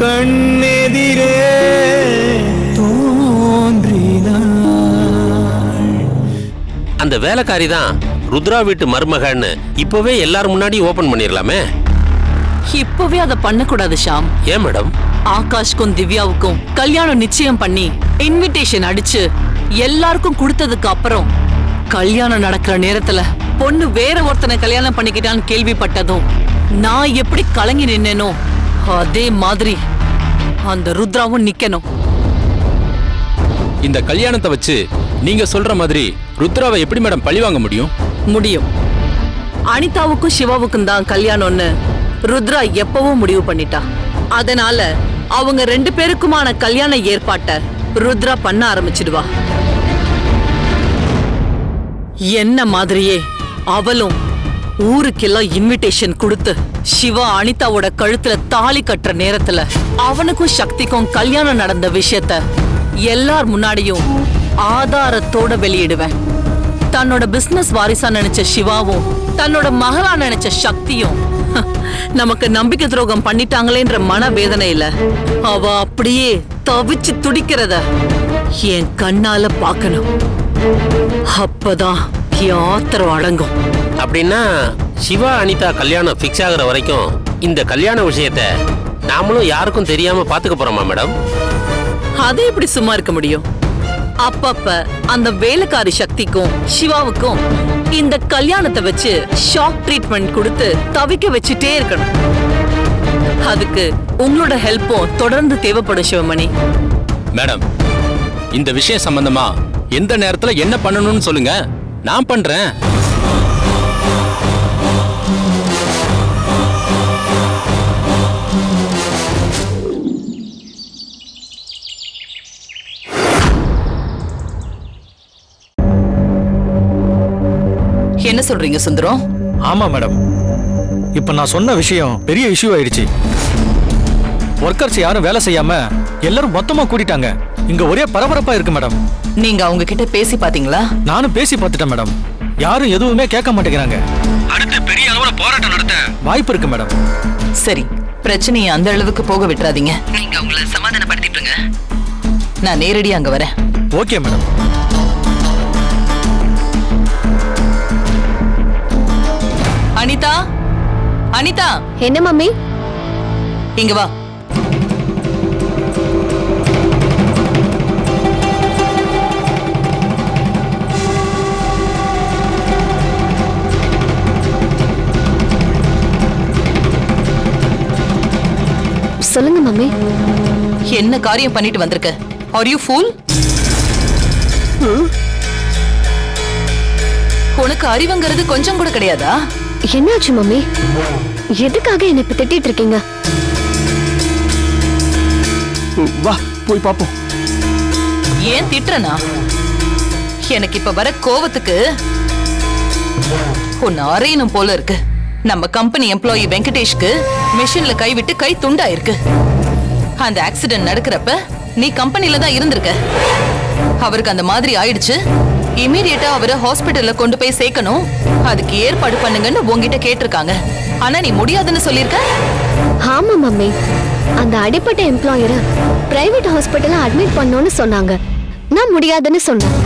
கண்ணெதிரே அந்த வேலைக்காரி தான் ருத்ரா வீட்டு மருமகன்னு இப்பவே எல்லாரும் முன்னாடி ஓபன் பண்ணிடலாமே இப்பவே அதை பண்ணக்கூடாது ஷாம். ஏன் மேடம்? ஆகாஷ்க்கும் திவ்யாவுக்கும் கல்யாணம் நிச்சயம் பண்ணி இன்விடேஷன் அடிச்சு எல்லாருக்கும் கொடுத்ததுக்கு அப்புறம் கல்யாணம் நடக்கிற நேரத்துல பொண்ணு வேற ஒருத்தனை கல்யாணம் பண்ணிக்கிட்டான்னு கேள்விப்பட்டதும் நான் எப்படி கலங்கி நின்னேனோ அதே மாதிரி அந்த ருத்ராவும் நிக்கணும். இந்த கல்யாணத்தை வச்சு நீங்க சொல்ற மாதிரி ருத்ராவை எப்படி மேடம் பழி வாங்க முடியும்? முடியும். அனிதாவுக்கும் சிவாவுக்கும் தான் கல்யாணம்னு ருத்ரா எப்பவும் முடிவு பண்ணிட்டா. அதனால அவங்க ரெண்டு பேருக்குமான கல்யாண ஏற்பாட்டை ருத்ரா பண்ண ஆரம்பிச்சிடுவா. என்ன மாதிரியே அவளும் ஊருக்கெல்லாம் இன்விடேஷன் கொடுத்து சிவா அனிதாவோட கழுத்துல தாலி கட்டுற நேரத்துல அவனுக்கும் சக்திக்கும் கல்யாணம் நடந்த விஷயத்த எல்லார் முன்னாடியும் ஆதாரத்தோட வெளியிடுவேன். தன்னோட பிசினஸ் வாரிசா நினைச்ச சிவாவும் தன்னோட மகளா நினைச்ச சக்தியும் நமக்கு நம்பிக்கை துரோகம் பண்ணிட்டாங்களேன்ற மனவேதனையில அவ அப்படியே தவிச்சு துடிக்கிறத என் கண்ணால பார்க்கணும். அப்பதான் என் ஆத்திரம் அடங்கும். அப்படின்னா சிவா அனிதா கல்யாணம் ஃபிக்ஸ் ஆகுற வரைக்கும் இந்த கல்யாண விஷயத்த நாமளும் யாருக்கும் தெரியாம பாத்துக்க போறோமா மேடம்? அதை எப்படி சும்மா இருக்க முடியும்? அப்பப்ப அந்த வேலைக்காரி சக்திக்கும் சிவாவுக்கும் இந்த கல்யாணத்தை வச்சு ஷாக் ட்ரீட்மெண்ட் கொடுத்து தவிக்க வச்சுட்டே இருக்கணும். அதுக்கு உங்களோட ஹெல்ப்பும் தொடர்ந்து தேவைப்படும் சிவமணி. மேடம் இந்த விஷயம் சம்பந்தமா எந்த நேரத்துல என்ன பண்ணணும்னு சொல்லுங்க. நான் பண்றேன். சொல்றீங்க சுந்தரம்? ஆமா மேடம். இப்ப நான் சொன்ன விஷயம் பெரிய இஷ்யூ ஆயிடுச்சு. ஒர்க்கர்ஸ் யாரும் வேலை செய்யாம எல்லாரும் மொத்தமா கூட்டிட்டாங்க. இங்க ஒரே பரபரப்பா இருக்கு மேடம். நீங்க அவங்க கிட்ட பேசி பாத்தீங்களா? நானும் பேசி பார்த்துட்டேன் மேடம். யாரும் எதுவுமே கேட்க மாட்டேங்கிறாங்க. அடுத்து பெரிய அளவுல போராட்டம் நடத்த வாய்ப்பு இருக்கு மேடம். சரி பிரச்சனையை அந்த அளவுக்கு போக விட்டுறாதீங்க. நீங்க அவங்கள சமாதானப்படுத்திட்டுங்க நான் நேரடியா அங்க வரேன். Okay madam. அனிதா! என்ன மம்மி? இங்க வா. சொல்லுங்க மம்மி. என்ன காரியம் பண்ணிட்டு வந்திருக்க? ஆர் யூ ஃபூல் உனக்கு அறிவுங்கிறது கொஞ்சம் கூட கிடையாதா? என்னாச்சு மம்மி? எதுக்காக என்ன இப்ப திட்டிட்டு இருக்கீங்க வா போய் பாப்போம். ஏன் திட்டுறனா? எனக்கு இப்ப வர கோவத்துக்கு உன்னை அறையணும் போல இருக்கு. நம்ம கம்பெனி எம்ப்ளாயி வெங்கடேஷ்க்கு மெஷின்ல கைவிட்டு கை துண்டாயிருக்கு. அந்த ஆக்சிடென்ட் நடக்கிறப்ப நீ கம்பெனில தான் இருந்திருக்க. அவருக்கு அந்த மாதிரி ஆயிடுச்சு. இமீடியட்டா அவரை ஹாஸ்பிடல்ல கொண்டு போய் சேர்க்கணும். அதுக்கு ஏற்பாடு பண்ணுங்கன்னு உங்ககிட்ட கேட்டிருக்காங்க. ஆனா நீ முடியாதுன்னு சொல்லியிருக்க? ஆமா மம்மி. அந்த அடிப்பட்ட எம்ப்ளாயரை பிரைவேட் ஹாஸ்பிட்டல்ல அட்மிட் பண்ணோம்னு சொன்னாங்க. நான் முடியாதுன்னு சொன்னேன்.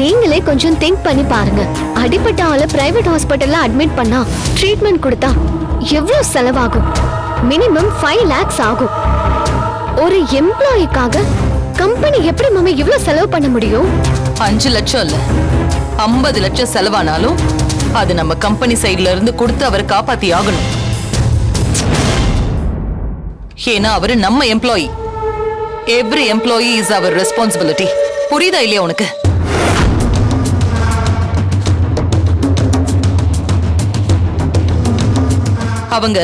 நீங்களே கொஞ்சம் திங்க் பண்ணி பாருங்க. அடிப்பட்ட ஆள பிரைவேட் ஹாஸ்பிட்டல்ல அட்மிட் பண்ணா ட்ரீட்மெண்ட் கொடுத்தா எவ்வளவு செலவாகும்? மினிமம் ஃபைவ் லேக்ஸ் ஆகும். ஒரு எம்ப்ளாயிக்காக கம்பெனி எப்படி மாமா இவ்வளவு செலவு பண்ண முடியும்? அஞ்சு லட்சம் இல்ல. ஐம்பது லட்சம் செலவானாலும் அது நம்ம கம்பெனி சைடுல இருந்து கொடுத்து அவரை காப்பாத்தி ஆகணும். ஏன்னா அவரு நம்ம எம்ப்ளாயி எவ்ரி எம்ப்ளாயி இஸ் அவர் ரெஸ்பான்சிபிலிட்டி புரியுதா இல்லையா உனக்கு? அவங்க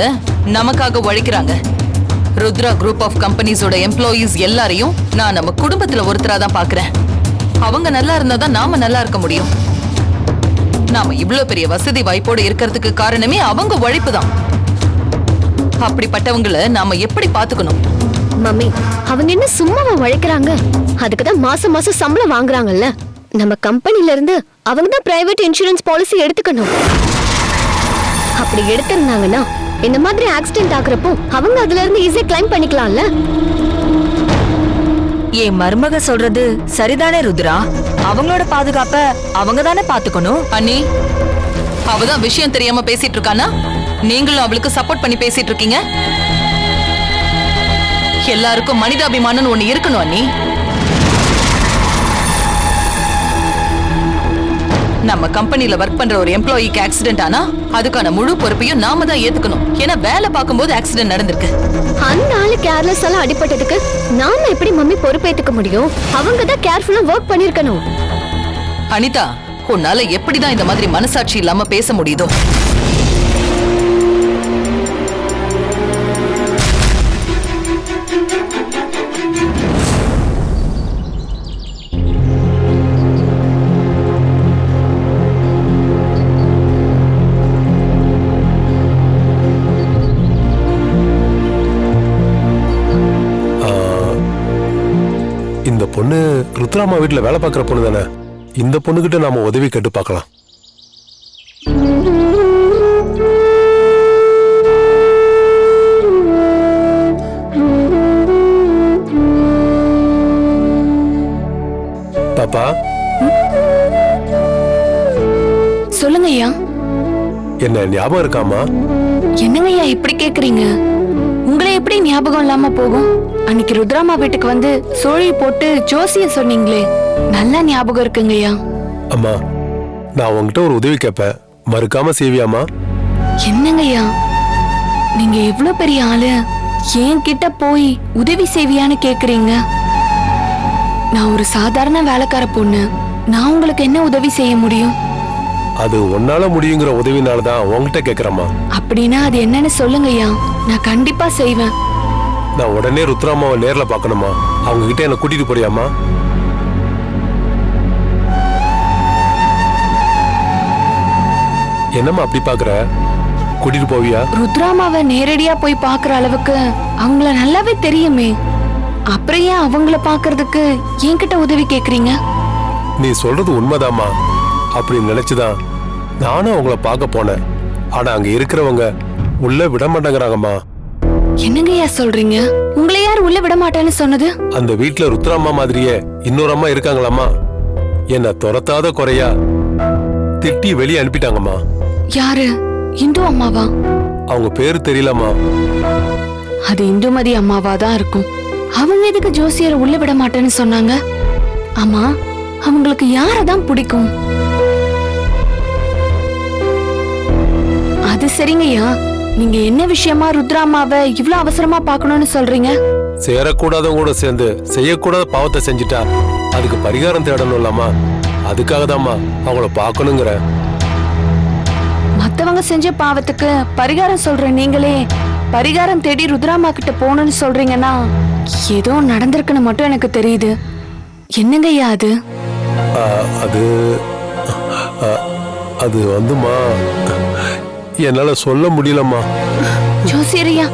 நமக்காக உழைக்கிறாங்க. ருத்ரா குரூப் ஆஃப் கம்பெனிஸோட எம்ப்ளாயீஸ் எல்லாரையும் நான் நம்ம குடும்பத்துல ஒருத்தரா தான் பாக்குறேன். அவங்க நல்லா இருந்தா தான் நாம நல்லா இருக்க முடியும். நாம இவ்ளோ பெரிய வசதி வாய்ப்போட இருக்கிறதுக்கு காரணமே அவங்க உழைப்பு தான். அப்படிப்பட்டவங்கள நாம எப்படி பாத்துக்கணும்? மம்மி அவங்க என்ன சும்மாவா உழைக்கிறாங்க? அதுக்கு தான் மாசம் மாசம் சம்பளம் வாங்குறாங்கல்ல. நம்ம கம்பெனில இருந்து அவங்க தான் பிரைவேட் இன்சூரன்ஸ் பாலிசி எடுத்துக்கணும். அப்படி எடுத்திருந்தாங்கன்னா இந்த மாதிரி ஆக்சிடென்ட் ஆகுறப்போ அவங்க அதுல இருந்து ஈஸியா கிளைம் பண்ணிக்கலாம்ல? என் மருமக சொல்றது சரிதானே ருத்ரா? அவங்களோட பாதுகாப்ப அவங்க தானே பாத்துக்கணும்? அண்ணி அவதான் விஷயம் தெரியாம பேசிட்டு இருக்கானா நீங்களும் அவளுக்கு சப்போர்ட் பண்ணி பேசிட்டு இருக்கீங்க எல்லாருக்கும் மனிதாபிமானம்னு ஒண்ணு இருக்கணும் அண்ணி. நம்ம கம்பெனில ஒர்க் பண்ற ஒரு எம்ப்ளாயிக்கு ஆக்சிடென்ட் ஆனா அதுக்கான முழு பொறுப்பையும் நாம தான் ஏத்துக்கணும். ஏன்னா வேலை பார்க்கும்போது ஆக்சிடென்ட் நடந்திருக்கு. அந்த ஆளு கேர்லெஸ் எல்லாம் அடிபட்டதுக்கு நாம எப்படி மம்மி பொறுப்பேத்துக்க முடியும்? அவங்க தான் கேர்ஃபுல்லா ஒர்க் பண்ணிருக்கணும். அனிதா உன்னால எப்படிதான் இந்த மாதிரி மனசாட்சி இல்லாம பேச முடியுதோ? பொண்ணு ருத்ராமா வீட்ல வேலை பார்க்குற பொண்ணு தானே? இந்த பொண்ணுகிட்ட நாம உதவி கேட்டு பார்க்கலாம். பாப்பா. சொல்லுங்க ஐயா. என்ன ஞாபகம் இருக்காமா என்னங்க ஐயா இப்படி கேக்குறீங்க? உங்களை எப்படி ஞாபகம் இல்லாம போகும்? அன்னைக்கு ருத்ராமா வீட்டுக்கு வந்து சோழி போட்டு ஜோசிய சொன்னீங்களே நல்லா ஞாபகம் இருக்குங்க ஐயா அம்மா நான் உங்ககிட்ட ஒரு உதவி கேட்பேன். மறுக்காம செய்வியாமா என்னங்க ஐயா நீங்க எவ்வளவு பெரிய ஆளு? என் கிட்ட போய் உதவி செய்வியான்னு கேக்குறீங்க. நான் ஒரு சாதாரண வேலைக்கார பொண்ணு. நான் உங்களுக்கு என்ன உதவி செய்ய முடியும்? அது உன்னால முடியுங்கிற உதவினால தான் உங்ககிட்ட கேட்குறேம்மா அப்படின்னா அது என்னன்னு சொல்லுங்க ஐயா நான் கண்டிப்பா செய்வேன். நான் உடனே ருத்ராமாவை நேர்ல பார்க்கணுமா? அவங்க கிட்ட என்ன கூட்டிட்டு போறியாமா என்னம்மா அப்படி பாக்குற கூட்டிட்டு போவியா? ருத்ராமாவை நேரடியா போய் பார்க்குற அளவுக்கு அவங்கள நல்லாவே தெரியுமே. அப்புறம் ஏன் அவங்கள பார்க்கறதுக்கு என்கிட்ட உதவி கேக்குறீங்க? நீ சொல்றது உண்மைதாம்மா. அப்படி நினைச்சுதான் நானும் அவங்கள பார்க்க போனேன். ஆனா அங்க இருக்கிறவங்க உள்ள விட மாட்டேங்கிறாங்கம்மா. என்னங்கய்யா சொல்றீங்க? உங்களை யார் உள்ள விட மாட்டேன்னு சொன்னது? அந்த வீட்ல ருத்ராம்மா மாதிரியே இன்னொரு அம்மா இருக்காங்களாம்மா. என்ன துரத்தாத குறையா திட்டி வெளியே அனுப்பிட்டாங்கம்மா. யாரு? இந்து அம்மாவா? அவங்க பேரு தெரியலம்மா. அது இந்துமதி அம்மாவா தான் இருக்கும். அவங்க எதுக்கு ஜோசியரை உள்ள விட மாட்டேன்னு சொன்னாங்க? ஆமா அவங்களுக்கு யாரை தான் பிடிக்கும்? அது சரிங்கய்யா. நீங்க என்ன விஷயமா ருத்ராமாவை இவ்ளோ அவசரமா பார்க்கணும்னு சொல்றீங்க? சேரக்கூடாதவங்க கூட சேர்ந்து செய்யக்கூடாத பாவத்தை செஞ்சுட்டா அதுக்கு பரிகாரம் தேடணும்லம்மா அதுக்காக தாம்மா அவங்கள பார்க்கணுங்கிற. மத்தவங்க செஞ்ச பாவத்துக்கு பரிகாரம் சொல்ற நீங்களே பரிகாரம் தேடி ருத்ராமா கிட்ட போகணும்னு சொல்றீங்கன்னா ஏதோ நடந்திருக்குன்னு மட்டும் எனக்கு தெரியுது. என்னங்கய்யா அது? ஆ, அது ஆ, அது வந்துமா என்னால சொல்ல முடியலம்மா. ஜோசியரையா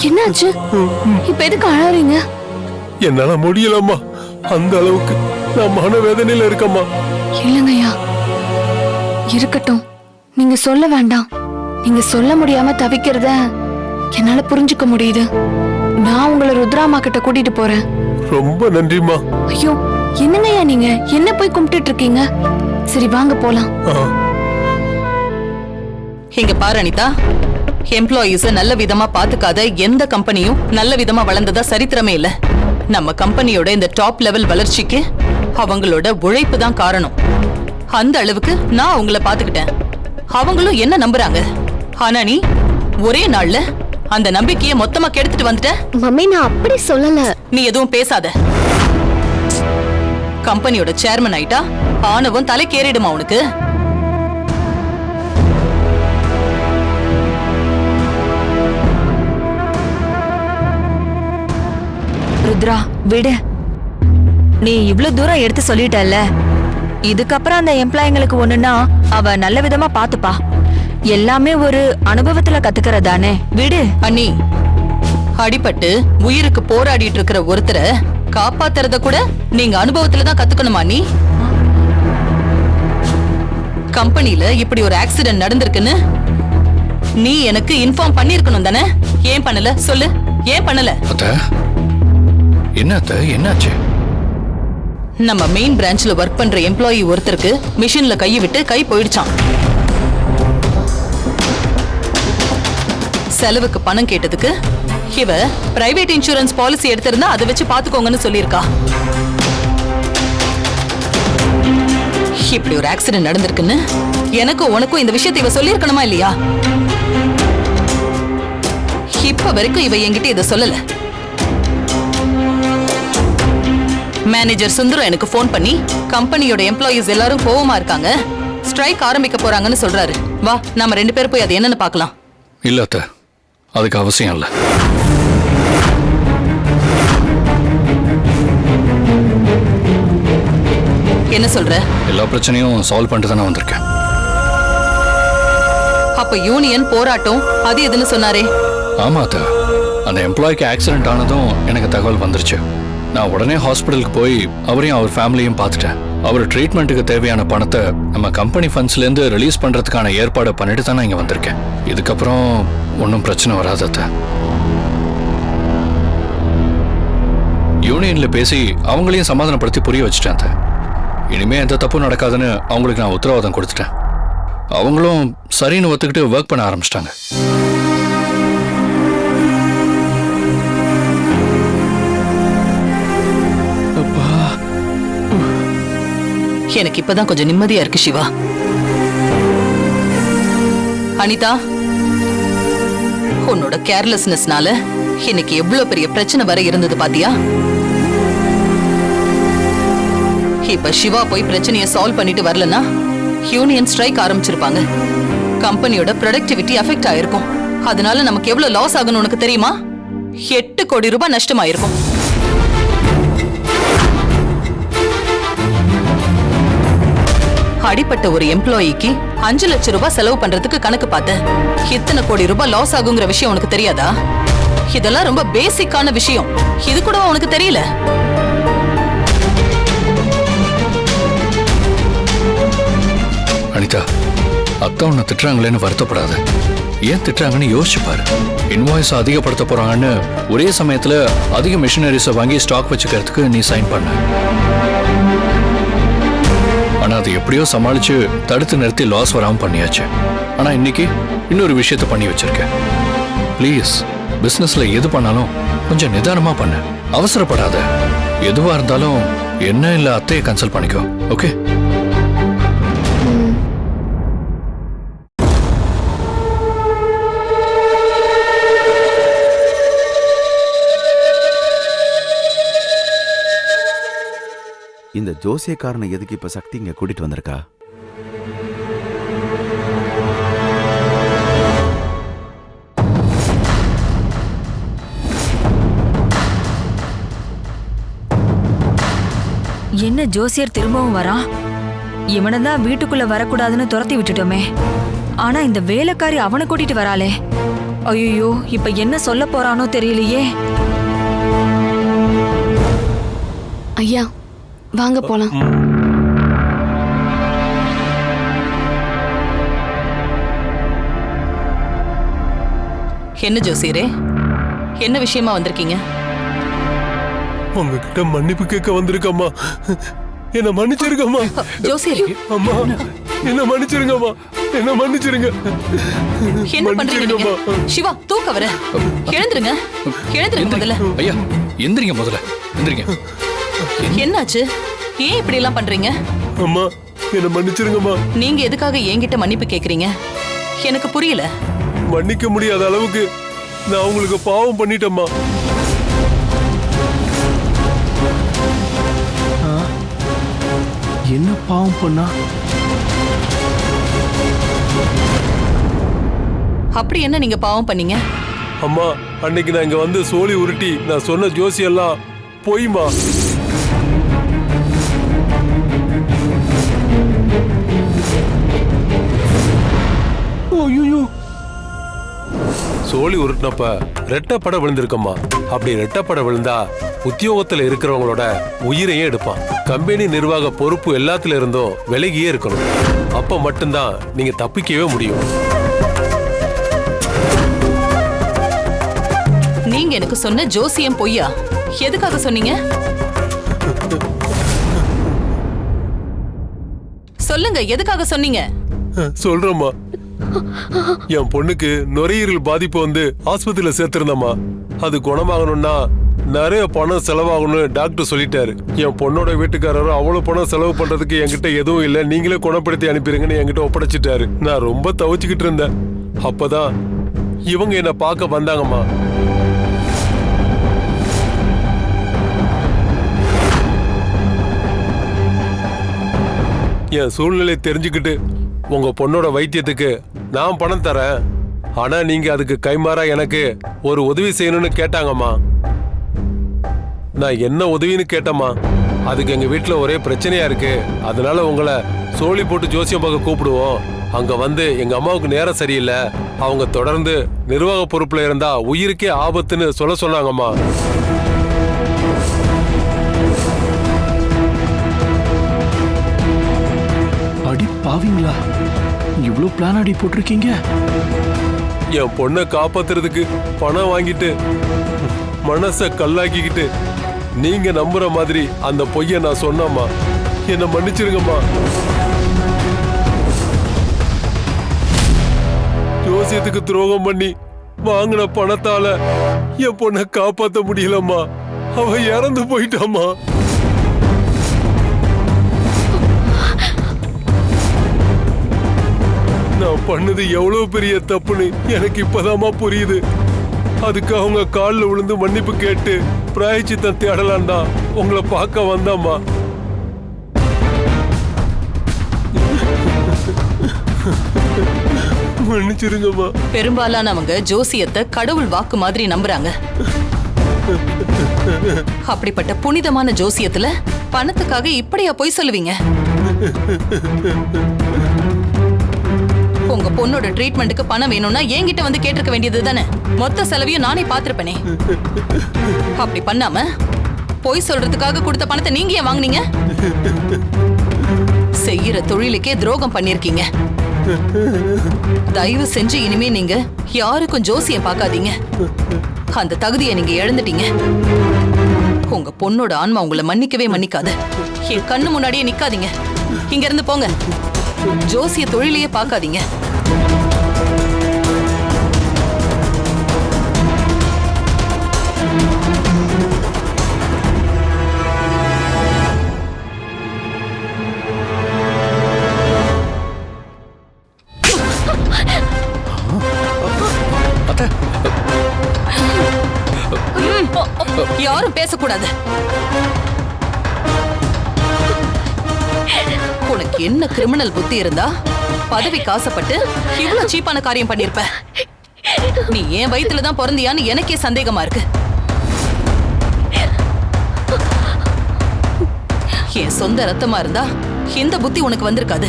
என்னாச்சு? இப்ப எதுக்கு அழறீங்க? என்னால முடியலம்மா. அந்த அளவுக்கு நான் மனவேதனையில இருக்கம்மா. இல்லைங்கய்யா. இருக்கட்டும். நீங்க சொல்ல வேண்டாம். நீங்க சொல்ல முடியாம தவிக்கிறத என்னால புரிஞ்சுக்க முடியுது. நான் உங்களை ருத்ராமா கிட்ட கூட்டிட்டு போறேன். ரொம்ப நன்றிம்மா. ஐயோ என்னங்கய்யா நீங்க? என்ன போய் கும்பிட்டுட்டு இருக்கீங்க? சரி வாங்க போலாம். இங்க பாரு அனிதா. எம்ப்ளாயீஸ நல்ல விதமா பாத்துக்காத எந்த கம்பெனியும் நல்ல விதமா வளர்ந்ததா சரித்திரமே இல்ல. நம்ம கம்பெனியோட இந்த டாப் லெவல் வளர்ச்சிக்கு அவங்களோட உழைப்பு தான் காரணம். அந்த அளவுக்கு நான் அவங்கள பாத்துக்கிட்டேன். அவங்களும் என்ன நம்புறாங்க? ஆனா நீ ஒரே நாள்ல அந்த நம்பிக்கையை மொத்தமா கெடுத்துட்டு வந்துட்ட? மம்மி நான் அப்படி சொல்லல. நீ எதுவும் பேசாத. கம்பெனியோட சேர்மன் ஆயிட்டா ஆணவம் தலைக்கேறிடுமா உனக்கு? ருத்ரா விடு. நீ இவ்ளோ தூரம் எடுத்து சொல்லிட்டல்ல. இதுக்கப்புறம் அந்த எம்ப்ளாய்ங்களுக்கு ஒண்ணுன்னா அவ நல்ல விதமா பாத்துப்பா. எல்லாமே ஒரு அனுபவத்துல கத்துக்கிறதானே. விடு. அண்ணி அடிபட்டு உயிருக்கு போராடிட்டு இருக்கிற ஒருத்தரை காப்பாத்துறத கூட நீங்க அனுபவத்துல தான் கத்துக்கணுமா நீ கம்பெனில இப்படி ஒரு ஆக்சிடென்ட் நடந்திருக்குன்னு நீ எனக்கு இன்ஃபார்ம் பண்ணிருக்கணும் தானே? ஏன் பண்ணல? சொல்லு. ஏன் பண்ணல? என்னத்த என்னாச்சு? நம்ம மெயின் பிரான்ச்ல ஒர்க் பண்ற எம்ப்ளாயி ஒருத்தருக்கு மிஷின்ல கையை விட்டு கை போயிடுச்சான் செலவுக்கு பணம் கேட்டதுக்கு இவ பிரைவேட் இன்சூரன்ஸ் பாலிசி எடுத்திருந்தா அதை வச்சு பாத்துக்கோங்கன்னு சொல்லியிருக்கா. இப்படி ஒரு ஆக்சிடென்ட் நடந்திருக்குன்னு எனக்கும் உனக்கும் இந்த விஷயத்தை இவ சொல்லியிருக்கணுமா இல்லையா? இப்ப வரைக்கும் இவ என்கிட்ட இதை சொல்லல. மேனேஜர் சுந்தரம் எனக்கு ஃபோன் பண்ணி கம்பெனியோட எம்ப்ளாயீஸ் எல்லாரும் கோவமா இருக்காங்க. ஸ்ட்ரைக் ஆரம்பிக்க போறாங்கன்னு சொல்றாரு. வா நாம ரெண்டு பேரும் போய் அது என்னன்னு பார்க்கலாம். இல்ல அத்த. அதுக்கு அவசியம் இல்லை. என்ன சொல்ற? எல்லா பிரச்சனையும் சால்வ் பண்ணிட்டு தானே வந்திருக்கேன். அப்ப யூனியன் போராட்டம் அது எதுன்னு சொன்னாரே? ஆமா அத்த. அந்த எம்ப்ளாய்க்கு ஆக்சிடென்ட் ஆனதும் எனக்கு தகவல் வந்துருச்சு. நான் உடனே ஹாஸ்பிட்டலுக்கு போய் அவரையும் அவர் ஃபேமிலியும் பார்த்துட்டேன். அவர் ட்ரீட்மெண்ட்டுக்கு தேவையான பணத்தை நம்ம கம்பெனி ஃபண்ட்ஸ்லேருந்து ரிலீஸ் பண்ணுறதுக்கான ஏற்பாடை பண்ணிட்டு தான் நான் இங்கே வந்திருக்கேன். இதுக்கப்புறம் ஒன்றும் பிரச்சனை வராது அத்தை. யூனியனில் பேசி அவங்களையும் சமாதானப்படுத்தி புரிய வச்சுட்டேன் அத்தை. இனிமே எந்த தப்பும் நடக்காதுன்னு அவங்களுக்கு நான் உத்தரவாதம் கொடுத்துட்டேன். அவங்களும் சரின்னு ஒத்துக்கிட்டு ஒர்க் பண்ண ஆரம்பிச்சிட்டாங்க. எனக்கு இப்பதான் கொஞ்சம் நிம்மதியா இருக்கு சிவா. அனிதா உன்னோட கேர்லெஸ்னஸ்னால இன்னைக்கு எவ்வளவு பெரிய பிரச்சனை வர இருந்தது பாத்தியா? இப்ப சிவா போய் பிரச்சனைய சால்வ் பண்ணிட்டு வரலனா யூனியன் ஸ்ட்ரைக் ஆரம்பிச்சிருப்பாங்க. கம்பெனியோட ப்ரொடக்டிவிட்டி அஃபெக்ட் ஆயிருக்கும். அதனால நமக்கு எவ்வளவு லாஸ் ஆகும்னு உனக்கு தெரியுமா? எட்டு கோடி ரூபாய் நஷ்டமாயிருக்கும். அடிப்பட்ட ஒரு எம்ப்ளாயிக்கு அஞ்சு லட்சம் ரூபாய் செலவு பண்றதுக்கு கணக்கு பார்த்தேன். இத்தனை கோடி ரூபாய் லாஸ் ஆகுங்கிற விஷயம் உனக்கு தெரியாதா? இதெல்லாம் ரொம்ப பேசிக்கான விஷயம். இது கூட உனக்கு தெரியல? அனிதா அத்தா உன்னை திட்டுறாங்களேன்னு வருத்தப்படாத. ஏன் திட்டுறாங்கன்னு யோசிச்சு பாரு. இன்வாய்ஸ் அதிகப்படுத்த போறாங்கன்னு ஒரே சமயத்துல அதிக மிஷினரிஸை வாங்கி ஸ்டாக் வச்சுக்கிறதுக்கு நீ சைன் பண்ண. அதை எப்படியோ சமாளிச்சு தடுத்து நிறுத்தி லாஸ் வராம பண்ணியாச்சு. ஆனா இன்னைக்கு இன்னொரு விஷயத்த பண்ணி வச்சிருக்கேன். ப்ளீஸ் பிசினஸ்ல எது பண்ணாலும் கொஞ்சம் நிதானமா பண்ணு. அவசரப்படாத. எதுவா இருந்தாலும் என்ன இல்ல அத்தையை கன்சல்ட் பண்ணிக்கோ. ஓகே இந்த ஜோசியக்காரனை எதுக்கு இப்ப சக்தி இங்க கூட்டிட்டு வந்திருக்கா? என்ன ஜோசியர் திரும்பவும் வரான் இவனை தான் வீட்டுக்குள்ள வரக்கூடாதுன்னு துரத்தி விட்டுட்டோமே. ஆனா இந்த வேலைக்காரி அவனை கூட்டிட்டு வராளே. ஐயோ இப்ப என்ன சொல்ல போறானோ தெரியலையே. ஐயா வாங்க போலாம். என்ன ஜோசியரே? என்ன விஷயமா வந்திருக்கீங்க? உங்ககிட்ட மன்னிப்பு கேட்க வந்திருக்கம்மா. என்ன மன்னிச்சிருங்கம்மா. ஜோசியரே அம்மா என்ன? மன்னிச்சிருங்கம்மா. என்ன மன்னிச்சிருங்க. என்ன பண்றீங்க நீங்க? சிவா தூக்க வர. எழுந்துருங்க. எழுந்துருங்க முதல்ல. ஐயா எந்திரிங்க முதல்ல. எந்திரிங்க. என்னாச்சு? ஏன் இப்படி எல்லாம் பண்றீங்க? அம்மா என்ன மன்னிச்சிருங்கம்மா. நீங்க எதுக்காக என்கிட்ட மன்னிப்பு கேக்குறீங்க? எனக்கு புரியல. மன்னிக்க முடியாத அளவுக்கு நான் உங்களுக்கு பாவம் பண்ணிட்டேம்மா. என்ன பாவம் பண்ணா? அப்படி என்ன நீங்க பாவம் பண்ணீங்க? அம்மா அன்னைக்கு நான் இங்க வந்து சோழி உருட்டி நான் சொன்ன ஜோசியெல்லாம் பொய்மா தோழி உருட்டினப்ப ரெட்டப்பட விழுந்திருக்கம்மா. அப்படி ரெட்டப்பட விழுந்தா உத்தியோகத்துல இருக்கிறவங்களோட உயிரையே எடுப்பான். கம்பெனி நிர்வாக பொறுப்பு எல்லாத்துல இருந்தும் விலகியே இருக்கணும். அப்ப மட்டும்தான் நீங்க தப்பிக்கவே முடியும். நீங்க எனக்கு சொன்ன ஜோசியம் பொய்யா? எதுக்காக சொன்னீங்க? சொல்லுங்க எதுக்காக சொன்னீங்க? சொல்றோம்மா. என் பொண்ணுக்கு நுரையீரல் பாதிப்பு வந்து ஆஸ்பத்திரியில சேர்த்திருந்தம்மா. அது குணமாகணும்னா நிறைய பணம் செலவாகணும்னு டாக்டர் சொல்லிட்டாரு. என் பொண்ணோட வீட்டுக்காரரும் அவ்வளவு பணம் செலவு பண்றதுக்கு என்கிட்ட எதுவும் இல்லை. நீங்களே குணப்படுத்தி அனுப்பிடுங்கன்னு என்கிட்ட ஒப்படைச்சிட்டாரு. நான் ரொம்ப தவிச்சுக்கிட்டு இருந்தேன். அப்பதான் இவங்க என்ன பார்க்க வந்தாங்கம்மா. என் சூழ்நிலை தெரிஞ்சுக்கிட்டு உங்க பொண்ணோட வைத்தியத்துக்கு நான் பணம் தரேன். ஆனா நீங்க அதுக்கு கைமாறா எனக்கு ஒரு உதவி செய்யணும்னு கேட்டாங்கம்மா. நான் என்ன உதவின்னு கேட்டம்மா. அதுக்கு எங்க வீட்டுல ஒரே பிரச்சனையா இருக்கு. அதனால உங்களை சோழி போட்டு ஜோசியம் பார்க்க கூப்பிடுவோம். அங்க வந்து எங்க அம்மாவுக்கு நேரம் சரியில்லை. அவங்க தொடர்ந்து நிர்வாக பொறுப்புல இருந்தா உயிருக்கே ஆபத்துன்னு சொல்ல சொன்னாங்கம்மா. அடி பாவீங்களா? இவ்வளோ பிளான் அடி போட்டிருக்கீங்க? என் பொண்ணை காப்பாத்துறதுக்கு பணம் வாங்கிட்டு மனச கல்லாக்கிக்கிட்டு நீங்க நம்புற மாதிரி அந்த பொய்ய நான் சொன்னம்மா. என்ன மன்னிச்சிருங்கம்மா. ஜோசியத்துக்கு துரோகம் பண்ணி வாங்கின பணத்தால என் பொண்ணை காப்பாத்த முடியலம்மா. அவ இறந்து போயிட்டாம்மா. நான் பண்ணது எவ்வளவு பெரிய தப்புன்னு எனக்கு இப்பதாமா புரியுது. அதுக்கு அவங்க காலில் விழுந்து மன்னிப்பு கேட்டு பிராயச்சித்தம் தேடலாம்டா. உங்களை பார்க்க வந்தாம்மா. மன்னிச்சிருங்கம்மா. பெரும்பாலானவங்க ஜோசியத்தை கடவுள் வாக்கு மாதிரி நம்புறாங்க. அப்படிப்பட்ட புனிதமான ஜோசியத்துல பணத்துக்காக இப்படியா பொய் சொல்லுவீங்க? உங்க பொண்ணோட ட்ரீட்மெண்ட்டுக்கு பணம் வேணும்னா என்கிட்ட வந்து கேட்டிருக்க வேண்டியது தானே? மொத்த செலவையும் நானே பார்த்துருப்பேனே. அப்படி பண்ணாம பொய் சொல்றதுக்காக கொடுத்த பணத்தை நீங்க ஏன் வாங்குனீங்க? செய்யற தொழிலுக்கே துரோகம் பண்ணிருக்கீங்க. தயவு செஞ்சு இனிமே நீங்க யாருக்கும் ஜோசியம் பார்க்காதீங்க. அந்த தகுதியை நீங்க இழந்துட்டீங்க. உங்க பொண்ணோட ஆன்மா உங்களை மன்னிக்கவே மன்னிக்காது. என் கண்ணு முன்னாடியே நிக்காதீங்க. இங்க இருந்து போங்க. ஜோசிய தொழிலையே பார்க்காதீங்க. யாரும் பேசக்கூடாது. உனக்கு என்ன கிரிமினல் புத்தி இருந்தா? பதவிக்கு ஆசைப்பட்டு இவ்வளவு சீப்பான காரியம் பண்ணிருப்ப. நீ ஏன் வயித்துல தான் பிறந்தியான்னு எனக்கே சந்தேகமா இருக்கு. என் சொந்த ரத்தமா இருந்தா இந்த புத்தி உனக்கு வந்திருக்காது.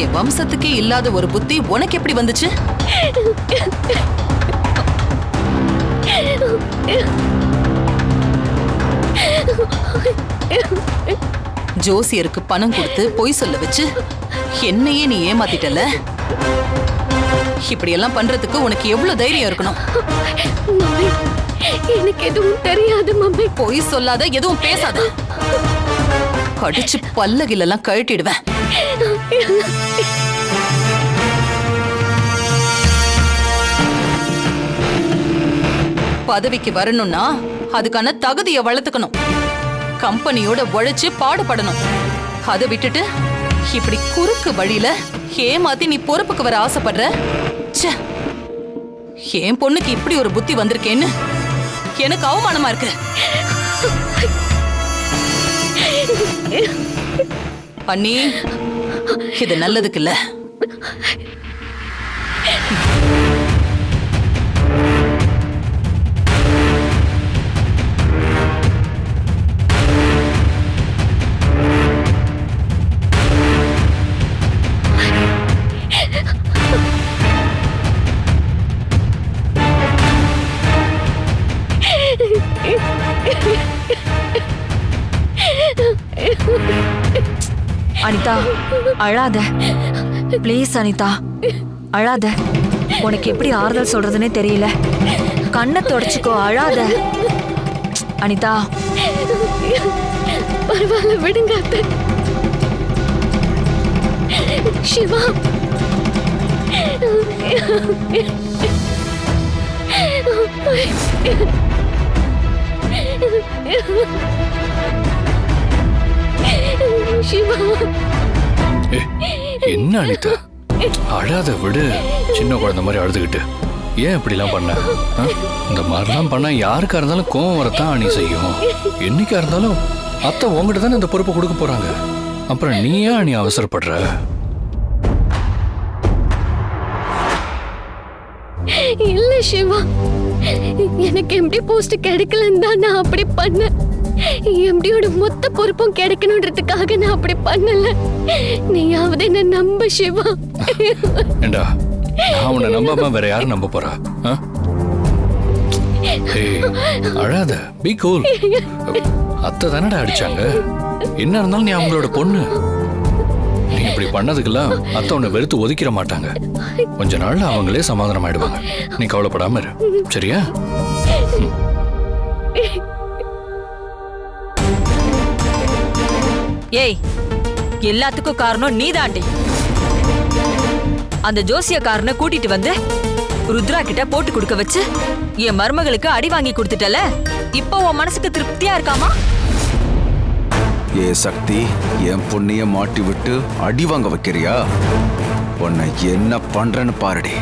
என் வம்சத்துக்கே இல்லாத ஒரு புத்தி உனக்கு எப்படி வந்துச்சு? ஜோசியருக்கு பணம் கொடுத்து பொய் சொல்ல வச்சு என்னையே நீ ஏமாத்திட்டல இப்படி எல்லாம் பண்றதுக்கு உனக்கு எவ்வளவு தைரியம் இருக்கணும்? எனக்கு எதுவும் தெரியாது மம்மி. பொய் சொல்லாத எதுவும் பேசாத. கடிச்சு பல்லகிலெல்லாம் கழட்டிடுவேன். பதவிக்கு வரணும்னா அதுக்கான தகுதியை வளர்த்துக்கணும். கம்பெனியோட உழைச்சு பாடுபடணும். அதை விட்டுட்டு இப்படி குறுக்கு வழியில ஏமாத்தி நீ பொறுப்புக்கு வர ஆசைப்படுற? ச்சே. என் பொண்ணுக்கு இப்படி ஒரு புத்தி வந்திருக்கேன்னு எனக்கு அவமானமா இருக்கு. அண்ணி இது நல்லதுக்கு இல்ல. அனிதா அழாத. ப்ளீஸ் அனிதா. அழாத. உனக்கு எப்படி ஆறுதல் சொல்றதுன்னே தெரியல. கண்ணை தொடச்சிக்கோ அழாத. அனிதா. பரவாயில்ல விடுங்க சிவா. சிவா. என்ன அனிதா? அழாத விடு. சின்ன குழந்தை மாதிரி அழுதுகிட்டு. ஏன் இப்படிலாம் பண்ண? இந்த மாதிரிலாம் பண்ணா யாருக்கா இருந்தாலும் கோவம் வரத்தான் அணி செய்யும். என்னைக்கா இருந்தாலும் அத்தை உங்ககிட்ட தானே இந்த பொறுப்பை கொடுக்க போறாங்க. அப்புறம் நீ ஏன் அணி அவசரப்படுற? இல்ல சிவா. எனக்கு எப்படி போஸ்ட் கிடைக்கலன்னு தான் நான் அப்படி பண்ணேன். எம்டியோட மொத்த பொறுப்பும் கிடைக்கணுன்றதுக்காக நான் அப்படி பண்ணல. நீயாவது என்ன நம்ப சிவா. ஏண்டா நான் உன்னை நம்பாம வேற யாரும் நம்ப போறா? ஆ? அழாத பி கூல் அத்தை தானடா அடிச்சாங்க? என்ன இருந்தாலும் நீ அவங்களோட பொண்ணு. நீ இப்படி பண்ணதுக்கெல்லாம் அத்தை உன்னை வெறுத்து ஒதுக்கிட மாட்டாங்க. கொஞ்ச நாள்ல அவங்களே சமாதானம் ஆயிடுவாங்க நீ கவலைப்படாம இரு. சரியா? ஏய் எல்லாத்துக்கும் காரணம் நீதாண்டி அந்த ஜோசியக்காரனை கூட்டிட்டு வந்து ருத்ரா கிட்ட போட்டு கொடுக்க வச்சு என் மருமகளுக்கு அடி வாங்கி கொடுத்துட்டல. இப்போ உன் மனசுக்கு திருப்தியா இருக்காமா? ஏ சக்தி என் பொண்ணைய மாட்டி விட்டு அடி வாங்க வைக்கிறியா? உன்னை என்ன பண்றேன்னு பாருடி.